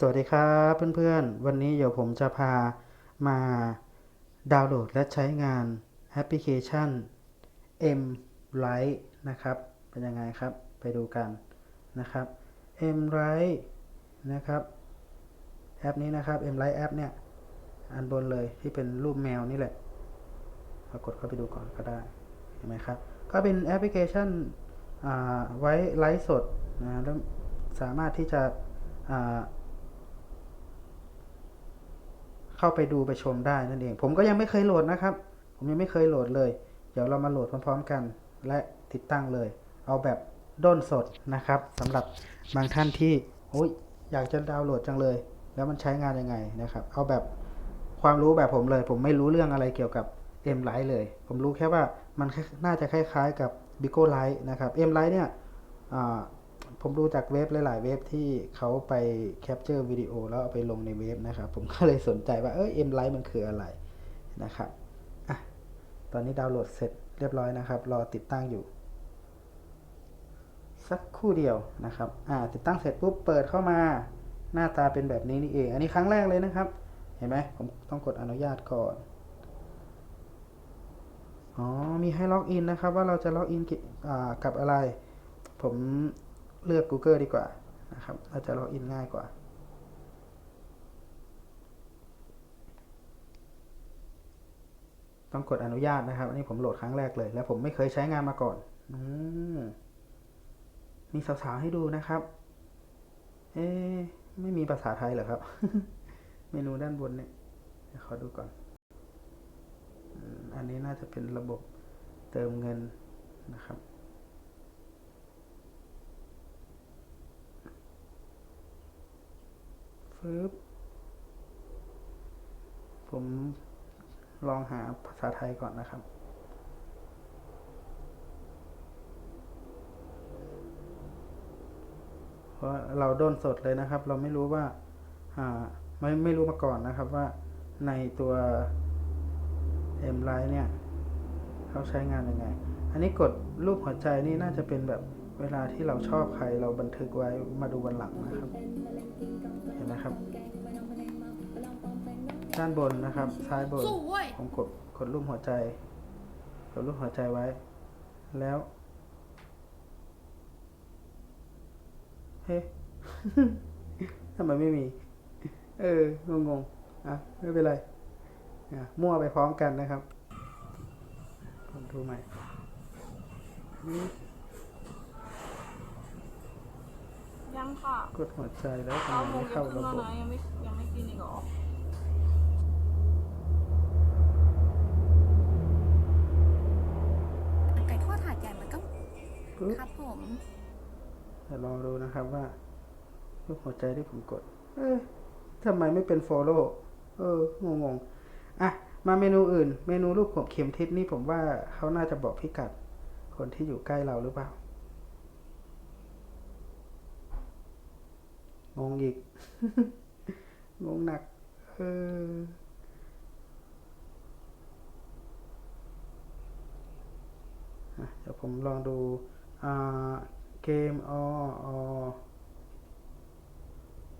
สวัสดีครับเพื่อนๆ วันนี้เดี๋ยวผมจะพามาดาวน์โหลดและใช้งานแอปพลิเคชัน M Lite นะครับ เป็นยังไงครับไปดูกันนะครับ M Lite นะครับแอปนี้นะครับ M Lite แอปเนี่ย อันบนเลยที่เป็นรูปแมวนี่แหละปรากฏเข้าไปดูก่อนก็ได้เห็นไหมครับ ก็เป็นแอปพลิเคชันไว้ไลฟ์สดนะแล้วสามารถที่จะอ่า เข้าไปดูไปชมได้นั่นเอง ผมก็ยังไม่เคยโหลดนะครับ ผมยังไม่เคยโหลดเลย เดี๋ยวเรามาโหลดพร้อมๆกัน และติดตั้งเลย เอาแบบด้นสดนะครับสำหรับบางท่านที่โอ้ยอยากจะดาวน์โหลดจังเลย แล้วมันใช้งานยังไงนะครับ เอาแบบความรู้แบบผมเลย ผมไม่รู้เรื่องอะไรเกี่ยวกับ M Lite เลย ผมรู้แค่ว่ามันน่าจะคล้ายๆกับ Bigo Lite นะครับ M Lite เนี่ย ผมดูจากเว็บหลาย ๆ เว็บที่เขาไปแคปเจอร์วิดีโอแล้วเอาไปลงในเว็บนะครับ ผมก็เลยสนใจว่าเออ M Lite มันคืออะไรนะครับอะตอนนี้ดาวน์โหลดเสร็จเรียบร้อยนะครับ รอติดตั้งอยู่ สักคู่เดียวนะครับอ่าติดตั้งเสร็จปุ๊บเปิดเข้ามาหน้าตาเป็นแบบนี้นี่เอง อันนี้ครั้งแรกเลยนะครับ เห็นไหมผมต้องกดอนุญาตก่อนอ๋อมีให้ล็อกอินนะครับ ว่าเราจะล็อกอินกับอะไร ผม เลือก Google ดีกว่านะครับน่าจะล็อกอินง่ายกว่า ต้องกดอนุญาตนะครับอันนี้ผมโหลดครั้งแรกเลย แล้วผมไม่เคยใช้งานมาก่อนอมมีสาวๆให้ดูนะครับ เอ๊ไม่มีภาษาไทยเหรอครับ เมนูด้านบนเนี่ยเดี๋ยวขอดูก่อน อันนี้น่าจะเป็นระบบเติมเงินนะครับ ฟึบผมลองหาภาษาไทยก่อนนะครับ เพราะเราด้นสดเลยนะครับ เราไม่รู้ว่าอ่าไม่ไม่รู้มาก่อนนะครับว่าในตัว M Line เนี่ยเขาใช้งานยังไง อันนี้กดรูปหัวใจนี่น่าจะเป็นแบบเวลาที่เราชอบใครเราบันทึกไว้มาดูวันหลังนะครับ นไหมครับ ด้านบนนะครับ ซ้ายบน สู้เว้ยผมกดกดรูปหัวใจ กดรูปหัวใจไว้ แล้ว เฮ้ทำไมไม่มี เออ งงๆ อะ ไม่เป็นไร อะ มั่วไปพร้อมกันนะครับผมดูใหม่นี่ ยัง ค่ะ กดหัวใจแล้วทำเก้าไมโมไม่งเข้ายังระขึ้นบบแล้วนะยังไม่ยังไม่กินอีกเหรอไก่ทอดถาดใหญ่มันก็ปึ๊บครับผมเดี๋ยวลองดูนะครับว่ารูปหัวใจที่ผมกด เอ๊ะทำไมไม่เป็น follow เอองงๆอะ มาเมนูอื่น เมนูรูปหัวเข็มทิศนี่ผมว่าเขาน่าจะบอกพิกัด คนที่อยู่ใกล้เราหรือเปล่า งงอีก งงหนัก เออ เดี๋ยวผมลองดู อ่า เกมออ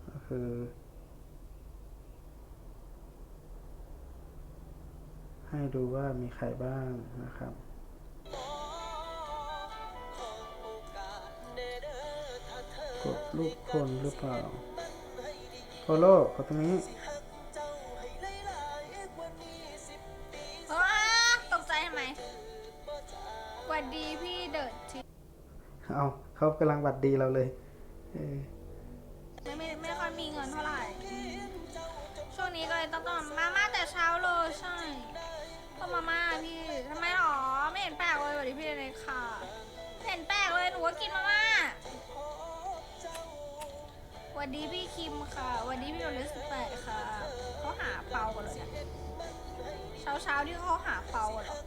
ก็คือให้ดูว่ามีใครบ้างนะครับ กดรูปคนหรือเปล่าโฟโล่กดตรงนี้อ้าตกใจทำไมสวัสดีพี่เดิร์ดทีเอาเขากำลังหวัดดีเราเลยเออไม่ไม่ไม่ค่อยมีเงินเท่าไหร่ ช่วงนี้ก็เลยต้องต้มมาม่าแต่เช้าเลยใช่ต้มมาม่าพี่ทำไมหรอ ไม่เห็นแปลกเลยสวัสดีพี่เลยค่ะไม่เห็นแปลกเลยหนูก็กินมาม่าส วัสดีพี่คิมค่ะสวัสดีพี่โดเลสแปดค่ะเขาหาเปากันเลยนะเช้าเช้าๆที่เขาหาเปากันเหรอ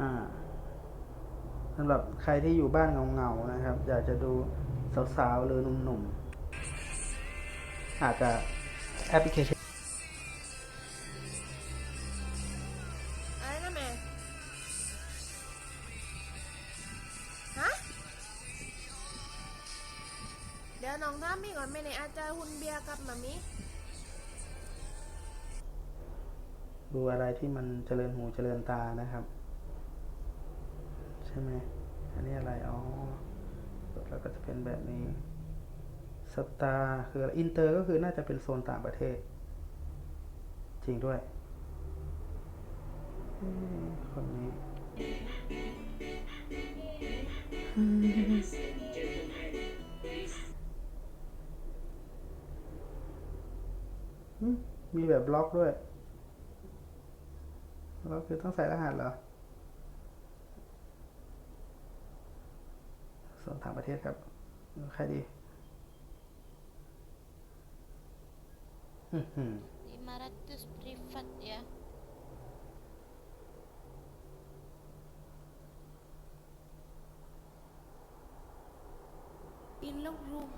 อ่าสำหรับใครที่อยู่บ้านเงาๆนะครับ อยากจะดูสาวๆหรือหนุ่มๆ อาจจะแอปพลิเคชัน แล้วน้องท่ามีก่อนไม่ในอาจารย์หุ่นเบียร์กับมามิดูอะไรที่มันเจริญหูเจริญตานะครับ ใช่ไหมอันนี้อะไรอ๋อแล้วก็จะเป็นแบบนี้สตาร์คืออะไรอินเตอร์ก็คือน่าจะเป็นโซนต่างประเทศ จริงด้วยคนนี้ มมีแบบบล็อกด้วยบล็อกคือต้องใส่รหัสเหรอส่วนต่างประเทศครับใครดีอื้อหือ500 privat ya อินลูกรูม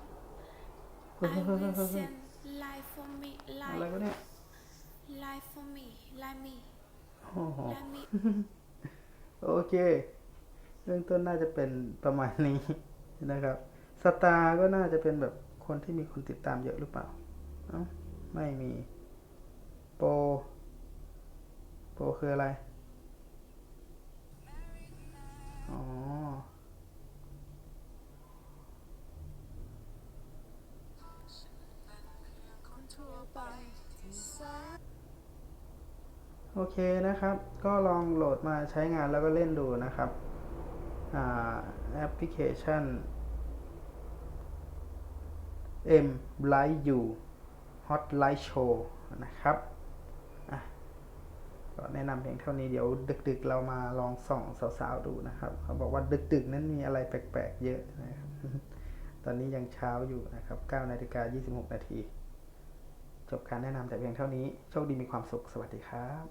เฮ้ย I เฮ้ยเฮ้ย will เฮ้ยเฮ้ย send live for me อะไร live วะเนี่ย live for me live me โอ้โห live me โอเค เรื่องต้นน่าจะเป็นประมาณนี้นะครับสตาร์ก็น่าจะเป็นแบบคนที่มีคนติดตามเยอะหรือเปล่าเอ้าไม่มีโปรโปรคืออะไร อ๋อ โอเคนะครับ ก็ลองโหลดมาใช้งานแล้วก็เล่นดูนะครับอ่าแอปพลิเคชัน M Live You Hot Light Show นะครับอะก็แนะนำเพียงเท่านี้เดี๋ยวดึกๆเรามาลองส่องสาวๆดูนะครับ เขาบอกว่าดึกๆ นั้นมีอะไรแปลกๆเยอะนะครับ ตอนนี้ยังเช้าอยู่นะครับ9นาฬิกา26 นาที จบการแนะนำแต่เพียงเท่านี้ โชคดีมีความสุข สวัสดีครับ